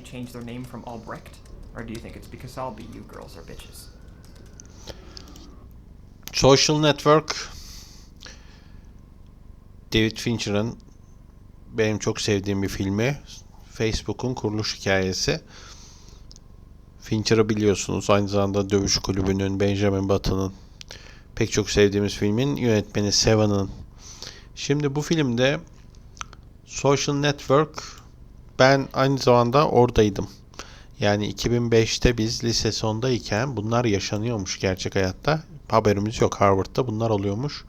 change their name from Albrecht? Or do you think it's because be you girls are bitches? Social Network David Fincher'ın benim çok sevdiğim bir filmi. Facebook'un kuruluş hikayesi. Fincher'ı biliyorsunuz. Aynı zamanda Dövüş Kulübü'nün, Benjamin Button'ın pek çok sevdiğimiz filmin yönetmeni Seven'ın. Şimdi bu filmde Social Network ben aynı zamanda oradaydım. Yani 2005'te biz lise sondayken bunlar yaşanıyormuş gerçek hayatta. Haberimiz yok Harvard'da bunlar oluyormuş.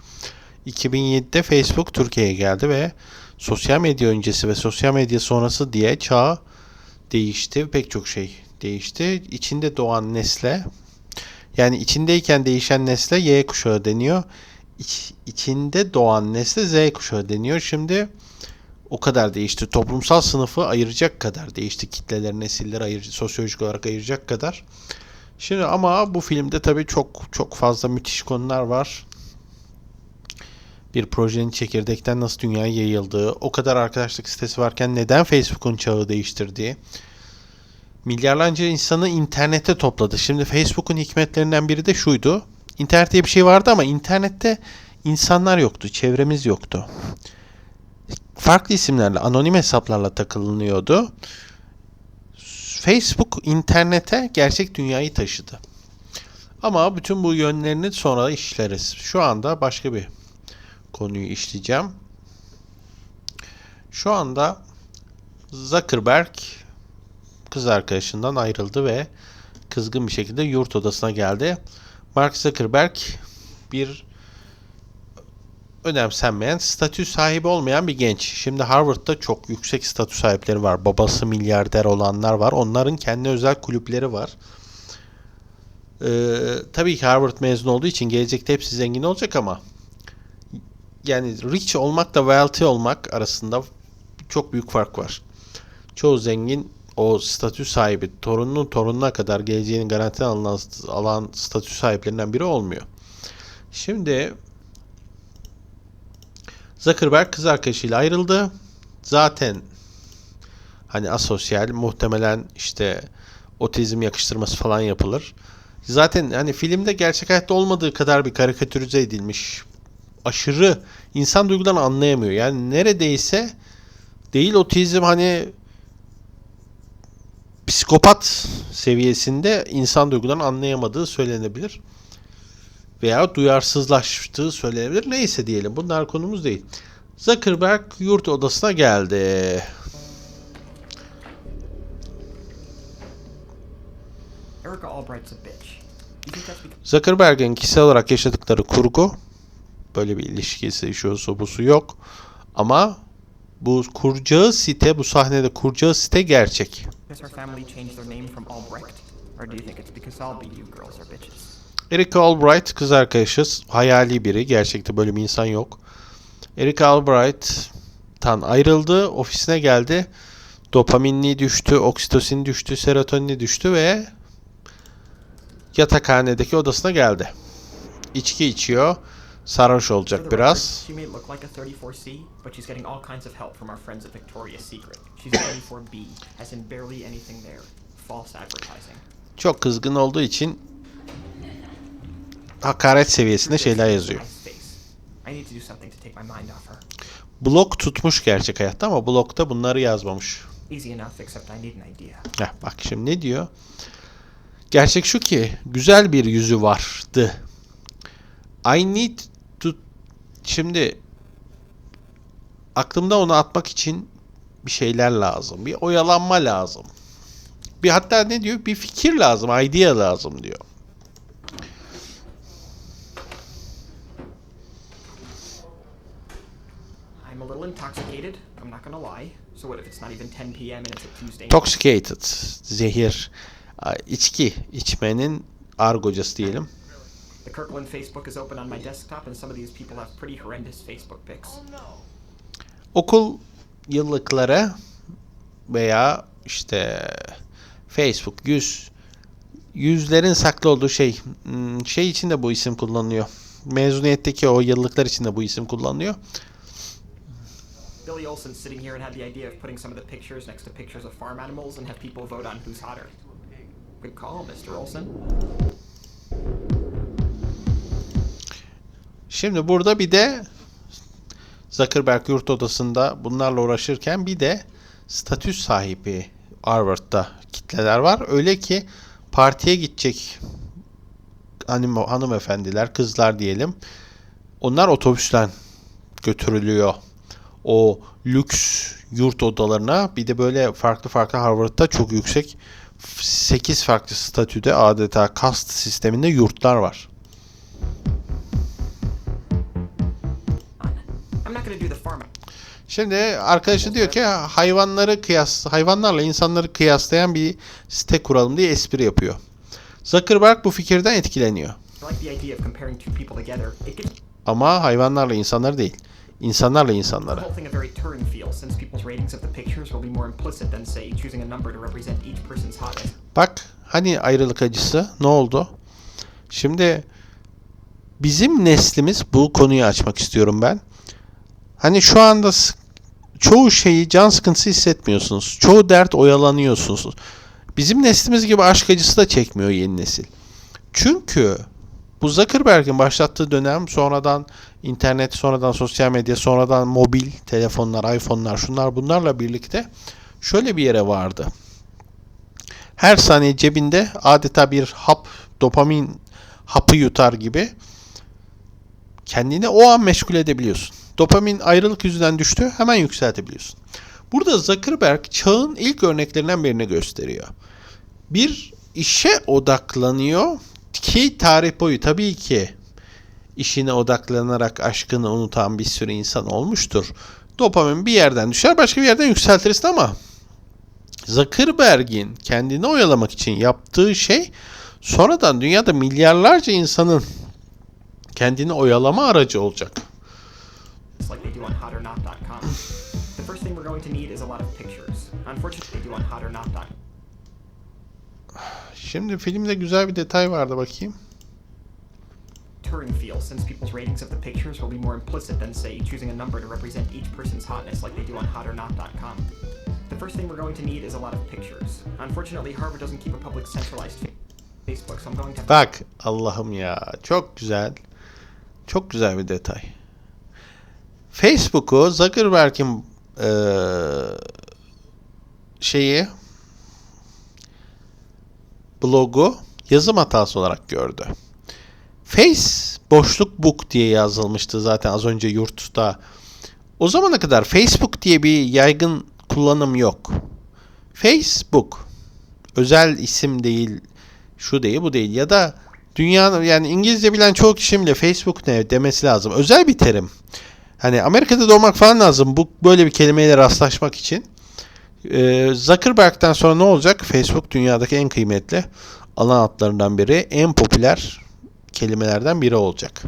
2007'de Facebook Türkiye'ye geldi ve sosyal medya öncesi ve sosyal medya sonrası diye çağ değişti. Pek çok şey değişti. İçinde doğan nesle yani içindeyken değişen nesle Y kuşağı deniyor. İç, içinde doğan nesle Z kuşağı deniyor. Şimdi o kadar değişti. Toplumsal sınıfı ayıracak kadar değişti. Kitleler, nesilleri ayır, sosyolojik olarak ayıracak kadar. Şimdi ama bu filmde tabii çok çok fazla müthiş konular var. Bir projenin çekirdekten nasıl dünyaya yayıldığı, o kadar arkadaşlık sitesi varken neden Facebook'un çağı değiştirdiği, milyarlarca insanı internete topladı. Şimdi Facebook'un hikmetlerinden biri de şuydu. İnternet diye bir şey vardı ama internette insanlar yoktu, çevremiz yoktu. Farklı isimlerle, anonim hesaplarla takılınıyordu. Facebook internete gerçek dünyayı taşıdı. Ama bütün bu yönlerini sonra işleriz. Şu anda başka bir konuyu işleyeceğim. Şu anda Zuckerberg kız arkadaşından ayrıldı ve kızgın bir şekilde yurt odasına geldi. Mark Zuckerberg bir önemsenmeyen, statü sahibi olmayan bir genç. Şimdi Harvard'da çok yüksek statü sahipleri var. Babası milyarder olanlar var. Onların kendi özel kulüpleri var. Ee, tabii ki Harvard mezun olduğu için gelecekte hepsi zengin olacak ama yani rich olmakla wealthy olmak arasında çok büyük fark var. Çoğu zengin o statü sahibi torununun torununa kadar geleceğini garanti alınan, alan statü sahiplerinden biri olmuyor. Şimdi Zuckerberg kız arkadaşıyla ayrıldı. Zaten hani asosyal muhtemelen işte otizm yakıştırması falan yapılır. Zaten hani filmde gerçek hayatta olmadığı kadar bir karikatürize edilmiş. Aşırı insan duygularını anlayamıyor. Yani neredeyse değil otizm hani psikopat seviyesinde insan duygularını anlayamadığı söylenebilir. Veya duyarsızlaştığı söylenebilir. Neyse diyelim. Bunlar konumuz değil. Zuckerberg yurt odasına geldi. Zuckerberg'in kişisel olarak yaşadıkları kurgu. Böyle bir ilişkisi, şusu busu yok. Ama bu kuracağı site, bu sahnede kuracağı site gerçek. her family changed their name from Albrecht? Or do you think it's because I'll be you girls are bitches? Erica Albright kız arkadaşı hayali biri. Gerçekte böyle bir insan yok. Erica Albright'tan ayrıldı. Ofisine geldi. Dopaminli düştü, oksitosin düştü, serotonini düştü ve yatakhanedeki odasına geldi. İçki içiyor. Sarhoş olacak biraz. record, She may look like a 34C, but she's getting all kinds of help from our friends at Victoria's Secret. She's a 34B, as in barely anything there. False advertising. Çok kızgın olduğu için hakaret seviyesinde şeyler yazıyor. Blog tutmuş gerçek hayatta ama blogda bunları yazmamış. Heh, bak şimdi ne diyor? Gerçek şu ki güzel bir yüzü vardı. I need to şimdi aklımda onu atmak için bir şeyler lazım. Bir oyalanma lazım. Bir hatta ne diyor? Bir fikir lazım, idea lazım diyor. Little intoxicated, I'm not gonna lie. So what if it's not even 10 p.m. and it's a Tuesday? Intoxicated, zehir, içki, içmenin argocası diyelim. The Kirkland Facebook is open on my desktop, and some of these people have pretty horrendous Facebook pics. okul yıllıkları veya işte Facebook yüz yüzlerin saklı olduğu şey hmm, şey için de bu isim kullanılıyor. Mezuniyetteki o yıllıklar için de bu isim kullanılıyor. Billy Olson's sitting here and had the idea of putting some of the pictures next to pictures of farm animals and have people vote on who's hotter. Good call, Mr. Olson. Şimdi burada bir de Zuckerberg yurt odasında bunlarla uğraşırken bir de statü sahibi Harvard'da kitleler var. Öyle ki partiye gidecek hanım, hanımefendiler, kızlar diyelim. Onlar otobüsten götürülüyor. O lüks yurt odalarına bir de böyle farklı farklı Harvard'da çok yüksek 8 farklı statüde adeta kast sisteminde yurtlar var. Şimdi arkadaşı diyor ki hayvanları kıyas hayvanlarla insanları kıyaslayan bir site kuralım diye espri yapıyor. Zuckerberg bu fikirden etkileniyor. Ama hayvanlarla insanları değil. İnsanlarla insanlara. Bak hani ayrılık acısı ne oldu? Şimdi bizim neslimiz bu konuyu açmak istiyorum ben. Hani şu anda çoğu şeyi can sıkıntısı hissetmiyorsunuz. Çoğu dert oyalanıyorsunuz. Bizim neslimiz gibi aşk acısı da çekmiyor yeni nesil. Çünkü bu Zuckerberg'in başlattığı dönem sonradan internet, sonradan sosyal medya, sonradan mobil telefonlar, iPhone'lar, şunlar bunlarla birlikte şöyle bir yere vardı her saniye cebinde adeta bir hap, dopamin hapı yutar gibi kendini o an meşgul edebiliyorsun. Dopamin ayrılık yüzünden düştü, hemen yükseltebiliyorsun. Burada Zuckerberg çağın ilk örneklerinden birini gösteriyor. Bir işe odaklanıyor ki tarih boyu tabii ki işine odaklanarak aşkını unutan bir sürü insan olmuştur. Dopamin bir yerden düşer, başka bir yerden yükseltirsin ama Zuckerberg'in kendini oyalamak için yaptığı şey sonradan dünyada milyarlarca insanın kendini oyalama aracı olacak. Şimdi filmde güzel bir detay vardı bakayım. Turing feel, since people's ratings of the pictures will be more implicit than, say, choosing a number to represent each person's hotness like they do on hotornot.com. The first thing we're going to need is a lot of pictures. Unfortunately, Harvard doesn't keep a public centralized fa- Facebook, so I'm going to Bak Allah'ım ya çok güzel. Çok güzel bir detay. Facebook'u Zuckerberg'in eee, şeyi blogu yazım hatası olarak gördü. Face boşluk book diye yazılmıştı zaten az önce yurtta. O zamana kadar Facebook diye bir yaygın kullanım yok. Facebook özel isim değil, şu değil, bu değil ya da dünyanın yani İngilizce bilen çoğu kişinin bile Facebook ne demesi lazım. Özel bir terim. Hani Amerika'da doğmak falan lazım bu böyle bir kelimeyle rastlaşmak için. Ee, Zuckerberg'den sonra ne olacak? Facebook dünyadaki en kıymetli alan adlarından biri, en popüler kelimelerden biri olacak.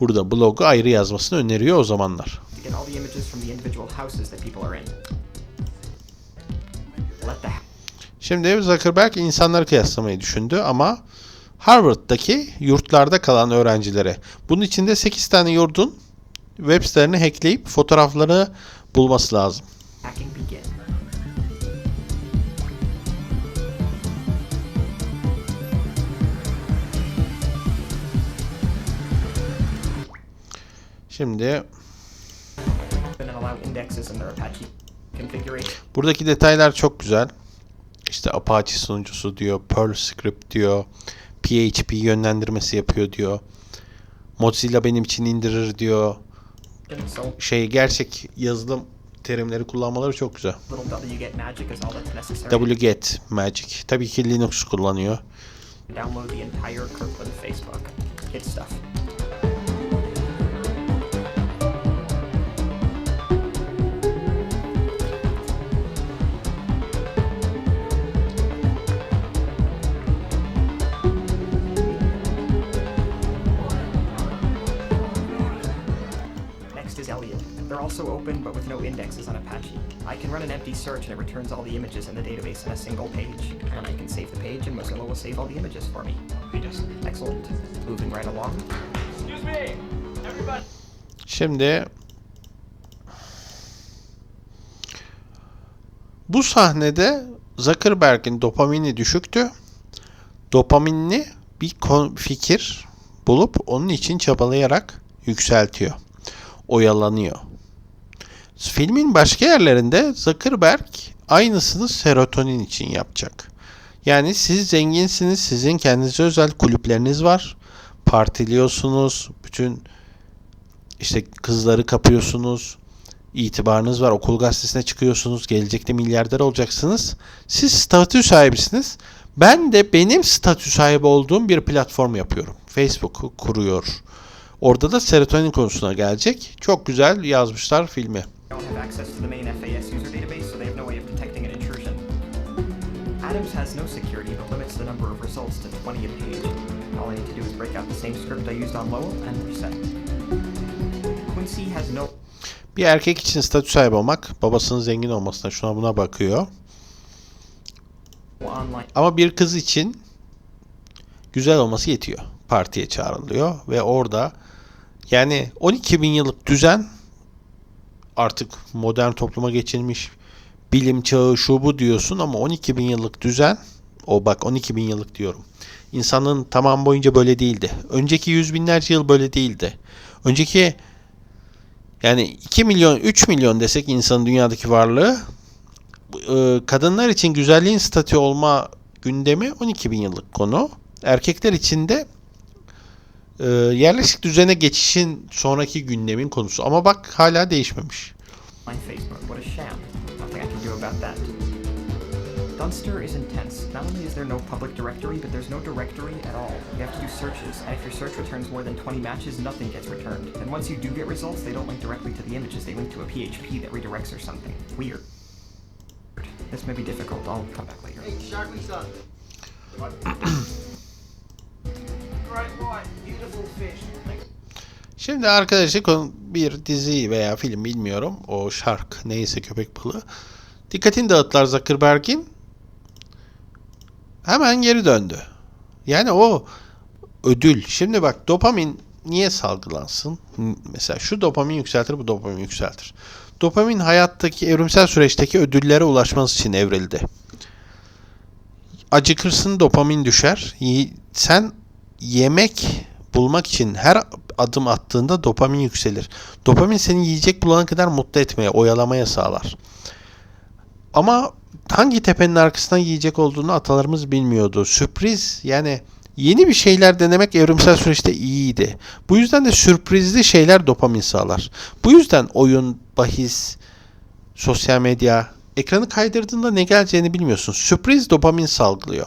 Burada blogu ayrı yazmasını öneriyor o zamanlar. Şimdi Zuckerberg insanları kıyaslamayı düşündü ama Harvard'daki yurtlarda kalan öğrencilere. Bunun içinde 8 tane yurdun web sitelerini hackleyip fotoğraflarını bulması lazım. Hacking begin. Şimdi buradaki detaylar çok güzel. İşte Apache sunucusu diyor, Perl script diyor, PHP yönlendirmesi yapıyor diyor. Mozilla benim için indirir diyor. Şey gerçek yazılım terimleri kullanmaları çok güzel. wget magic. Tabii ki Linux kullanıyor. Download the entire Kirkland Facebook. Hit stuff. Also open, but with no indexes on Apache. I can run an empty search and it returns all the images in the database in a single page. And I can save the page and Mozilla will save all the images for me. Excellent. Moving right along. Excuse me, everybody. Şimdi Bu sahnede Zuckerberg'in dopamini düşüktü. Dopaminini bir fikir bulup onun için çabalayarak yükseltiyor. Oyalanıyor. Filmin başka yerlerinde Zuckerberg aynısını serotonin için yapacak. Yani siz zenginsiniz, sizin kendinize özel kulüpleriniz var. Partiliyorsunuz, bütün işte kızları kapıyorsunuz, itibarınız var, okul gazetesine çıkıyorsunuz, gelecekte milyarder olacaksınız. Siz statü sahibisiniz. Ben de benim statü sahibi olduğum bir platform yapıyorum. Facebook kuruyor. Orada da serotonin konusuna gelecek. Çok güzel yazmışlar filmi. Don't have access to the main FAS user database, so they have no way of detecting an intrusion. Adams has no security, but limits the number of results to 20 a page. All I need to do is break out the same script I used on Lowell, and we're set. Quincy has no Bir erkek için statü sahibi olmak, babasının zengin olmasına şuna buna bakıyor. Ama bir kız için güzel olması yetiyor. Partiye çağrılıyor ve orada yani 12 bin yıllık düzen artık modern topluma geçilmiş bilim çağı şu bu diyorsun ama 12 bin yıllık düzen o bak 12 bin yıllık diyorum. İnsanlığın tamam boyunca böyle değildi. Önceki yüz binlerce yıl böyle değildi. Önceki yani 2 milyon 3 milyon desek insanın dünyadaki varlığı e, kadınlar için güzelliğin statü olma gündemi 12 bin yıllık konu. Erkekler için de e, yerleşik düzene geçişin sonraki gündemin konusu. Ama bak hala değişmemiş. Facebook. What a sham. Nothing I can do about that. Dunster is intense. Not only is there no public directory, but there's no directory at all. You have to do searches, and if your search returns more than 20 matches, nothing gets returned. And once you do get results, they don't link directly to the images, they link to a PHP that redirects or something. Weird. This may be difficult, I'll come back later. Hey, Şimdi arkadaşlar bir dizi veya film bilmiyorum. O şark neyse köpek balığı. Dikkatini dağıttılar Zuckerberg'in. Hemen geri döndü. Yani o ödül. Şimdi bak dopamin niye salgılansın? Mesela şu dopamin yükseltir, bu dopamin yükseltir. Dopamin hayattaki evrimsel süreçteki ödüllere ulaşması için evrildi. Acıkırsın dopamin düşer. Sen yemek bulmak için her adım attığında dopamin yükselir. Dopamin seni yiyecek bulana kadar mutlu etmeye, oyalamaya sağlar. Ama hangi tepenin arkasından yiyecek olduğunu atalarımız bilmiyordu. Sürpriz yani yeni bir şeyler denemek evrimsel süreçte iyiydi. Bu yüzden de sürprizli şeyler dopamin sağlar. Bu yüzden oyun, bahis, sosyal medya ekranı kaydırdığında ne geleceğini bilmiyorsun. Sürpriz dopamin salgılıyor.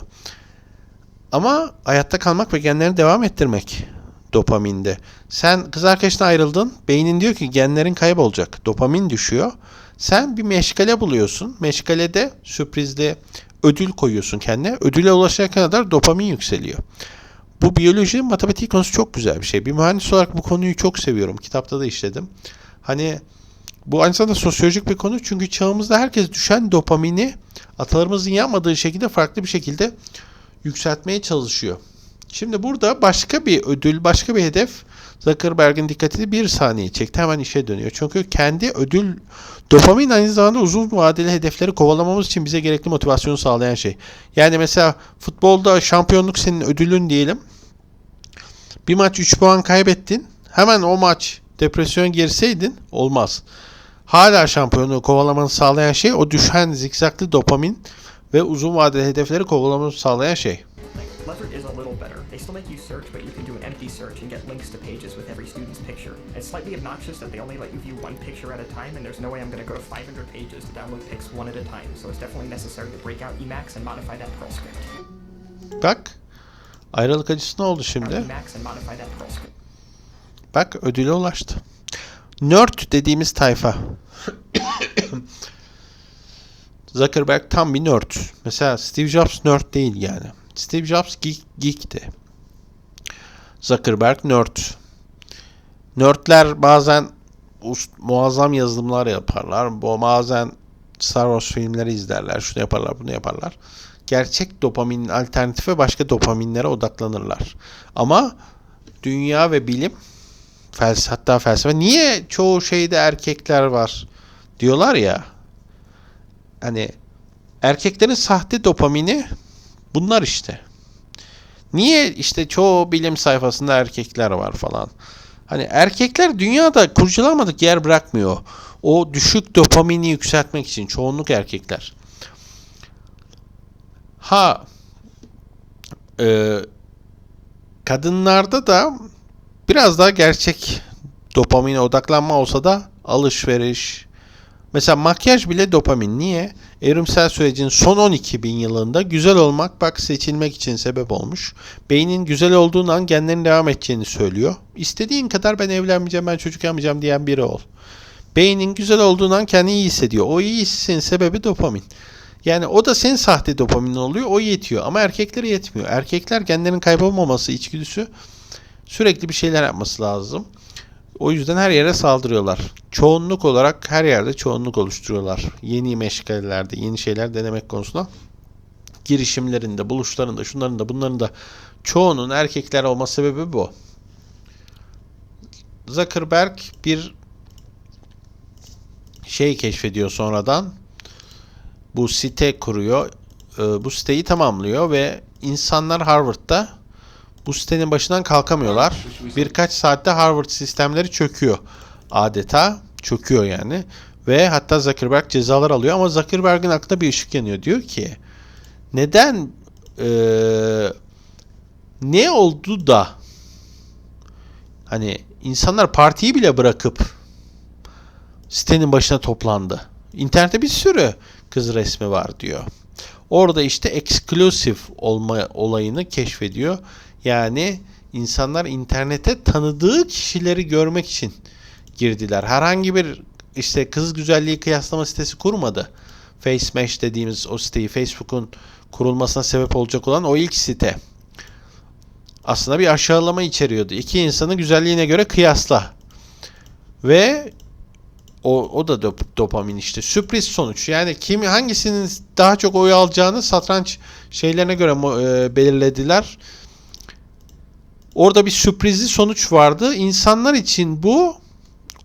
Ama hayatta kalmak ve genlerini devam ettirmek dopaminde. Sen kız arkadaşına ayrıldın. Beynin diyor ki genlerin kaybolacak. Dopamin düşüyor. Sen bir meşgale buluyorsun. Meşgalede sürprizde ödül koyuyorsun kendine. Ödüle ulaşana kadar dopamin yükseliyor. Bu biyoloji, matematik konusu çok güzel bir şey. Bir mühendis olarak bu konuyu çok seviyorum. Kitapta da işledim. Hani bu aynı zamanda sosyolojik bir konu. Çünkü çağımızda herkes düşen dopamini atalarımızın yapmadığı şekilde farklı bir şekilde yükseltmeye çalışıyor. Şimdi burada başka bir ödül, başka bir hedef Zuckerberg'in dikkatini bir saniye çekti. Hemen işe dönüyor. Çünkü kendi ödül, dopamin aynı zamanda uzun vadeli hedefleri kovalamamız için bize gerekli motivasyonu sağlayan şey. Yani mesela futbolda şampiyonluk senin ödülün diyelim. Bir maç 3 puan kaybettin. Hemen o maç depresyon girseydin olmaz. Hala şampiyonluğu kovalamanı sağlayan şey o düşen zikzaklı dopamin ve uzun vadeli hedefleri kovalamanı sağlayan şey. Leverett is a little better. They still make you search, but you can do an empty search and get links to pages with every student's picture. It's slightly obnoxious that they only let you view one picture at a time, and there's no way I'm going to go to 500 pages to download pics one at a time, so it's definitely necessary to break out Emacs and modify that Perl script. Bak ayrılık acısı ne oldu şimdi? Bak ödüle ulaştı. Nerd dediğimiz tayfa. Zuckerberg tam bir nerd. Mesela Steve Jobs nerd değil yani. Steve Jobs geek, geekti. Zuckerberg nerd. Nerdler bazen muazzam yazılımlar yaparlar. Bu bazen Star Wars filmleri izlerler. Şunu yaparlar, bunu yaparlar. Gerçek dopaminin alternatifi başka dopaminlere odaklanırlar. Ama dünya ve bilim felsefe hatta felsefe niye çoğu şeyde erkekler var diyorlar ya hani Erkeklerin sahte dopamini bunlar işte. Niye işte çoğu bilim sayfasında erkekler var falan. Hani erkekler dünyada kurcalamadık yer bırakmıyor. O düşük dopamini yükseltmek için çoğunluk erkekler. Ha e, kadınlarda da biraz daha gerçek dopamine odaklanma olsa da alışveriş. Mesela makyaj bile dopamin. Niye? Evrimsel sürecin son 12 bin yılında güzel olmak bak seçilmek için sebep olmuş. Beynin güzel olduğun an genlerin devam edeceğini söylüyor. İstediğin kadar ben evlenmeyeceğim, ben çocuk yapmayacağım diyen biri ol. Beynin güzel olduğun an kendini iyi hissediyor. O iyi hissin sebebi dopamin. Yani o da senin sahte dopamin oluyor. O yetiyor. Ama erkeklere yetmiyor. Erkekler genlerin kaybolmaması içgüdüsü sürekli bir şeyler yapması lazım. O yüzden her yere saldırıyorlar. Çoğunluk olarak her yerde çoğunluk oluşturuyorlar. Yeni meşgalelerde, yeni şeyler denemek konusunda. Girişimlerinde, buluşlarında, şunların da bunların da çoğunun erkekler olma sebebi bu. Zuckerberg bir şey keşfediyor sonradan. Bu site kuruyor. Ee, Bu siteyi tamamlıyor ve insanlar Harvard'da bu sitenin başından kalkamıyorlar. Birkaç saatte Harvard sistemleri çöküyor adeta. Çöküyor yani. Ve hatta Zuckerberg cezalar alıyor ama Zuckerberg'in aklında bir ışık yanıyor. Diyor ki neden eee, ne oldu da hani insanlar partiyi bile bırakıp sitenin başına toplandı. İnternette bir sürü kız resmi var diyor. Orada işte exclusive olma olayını keşfediyor. Yani insanlar internete tanıdığı kişileri görmek için girdiler. Herhangi bir işte kız güzelliği kıyaslama sitesi kurmadı. FaceMatch dediğimiz o siteyi Facebook'un kurulmasına sebep olacak olan o ilk site. Aslında bir aşağılama içeriyordu. İki insanı güzelliğine göre kıyasla. Ve o, o da dop- dopamin işte. Sürpriz sonuç. Yani kim hangisinin daha çok oy alacağını satranç şeylerine göre e, belirlediler. Orada bir sürprizli sonuç vardı. İnsanlar için bu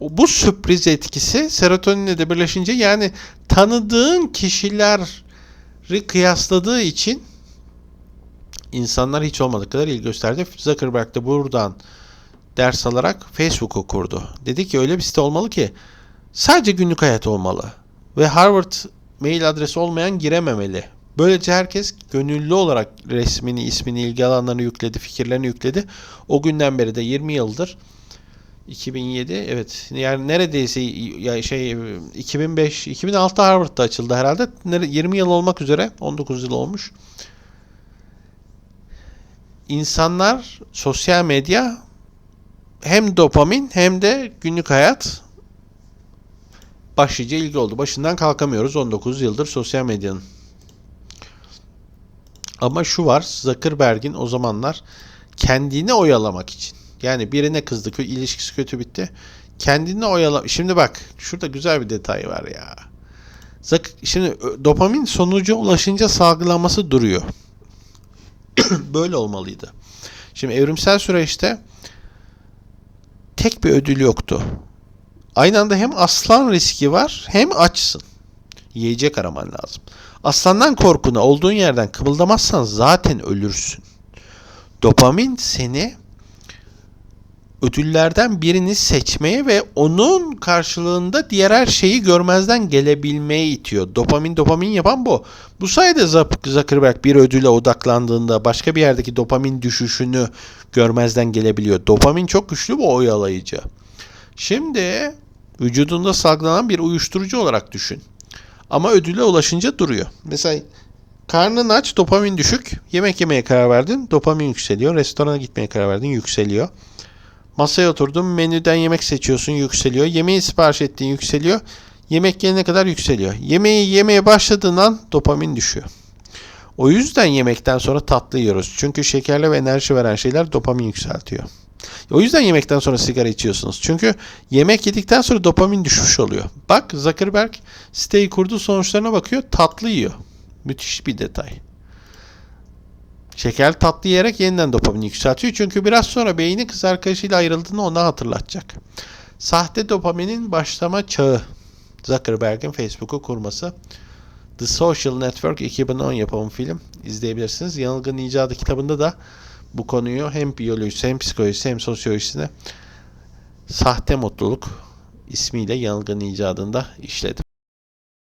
bu sürpriz etkisi serotoninle de birleşince yani tanıdığın kişileri kıyasladığı için insanlar hiç olmadık kadar ilgi gösterdi. Zuckerberg de buradan ders alarak Facebook'u kurdu. Dedi ki öyle bir site olmalı ki sadece günlük hayat olmalı. Ve Harvard mail adresi olmayan girememeli. Böylece herkes gönüllü olarak resmini, ismini, ilgi alanlarını yükledi, fikirlerini yükledi. O günden beri de 20 yıldır 2007 evet yani neredeyse ya şey 2005 2006'da Harvard'da açıldı herhalde. Nere- 20 yıl olmak üzere 19 yıl olmuş. İnsanlar sosyal medya hem dopamin hem de günlük hayat başlıca ilgi oldu. Başından kalkamıyoruz 19 yıldır sosyal medyanın. Ama şu var Zuckerberg'in o zamanlar kendini oyalamak için. Yani birine kızdı, ilişkisi kötü bitti. Kendini oyala. Şimdi bak şurada güzel bir detay var ya. Şimdi dopamin sonuca ulaşınca salgılanması duruyor. Böyle olmalıydı. Şimdi evrimsel süreçte tek bir ödül yoktu. Aynı anda hem aslan riski var hem açsın. Yiyecek araman lazım. Aslandan korkuna olduğun yerden kımıldamazsan zaten ölürsün. Dopamin seni ödüllerden birini seçmeye ve onun karşılığında diğer her şeyi görmezden gelebilmeye itiyor. Dopamin dopamin yapan bu. Bu sayede Zuck- Zuckerberg bir ödüle odaklandığında başka bir yerdeki dopamin düşüşünü görmezden gelebiliyor. Dopamin çok güçlü bu oyalayıcı. Şimdi vücudunda salgılanan bir uyuşturucu olarak düşün. Ama ödüle ulaşınca duruyor. Mesela karnın aç, dopamin düşük. Yemek yemeye karar verdin, dopamin yükseliyor. Restorana gitmeye karar verdin, yükseliyor. Masaya oturdun, menüden yemek seçiyorsun, yükseliyor. Yemeği sipariş ettiğin yükseliyor. Yemek gelene kadar yükseliyor. Yemeği yemeye başladığın an dopamin düşüyor. O yüzden yemekten sonra tatlı yiyoruz. Çünkü şekerli ve enerji veren şeyler dopamin yükseltiyor. O yüzden yemekten sonra sigara içiyorsunuz. Çünkü yemek yedikten sonra dopamin düşmüş oluyor. Bak Zuckerberg siteyi kurdu sonuçlarına bakıyor tatlı yiyor. Müthiş bir detay. Şeker tatlı yiyerek yeniden dopamin yükseltiyor. Çünkü biraz sonra beyni kız arkadaşıyla ayrıldığını ona hatırlatacak. Sahte dopaminin başlama çağı. Zuckerberg'in Facebook'u kurması. The Social Network 2010 yapımı film izleyebilirsiniz. Yanılgın İcadı kitabında da bu konuyu hem biyolojisi hem psikolojisi hem sosyolojisine sahte mutluluk ismiyle yanılgın icadında işledim.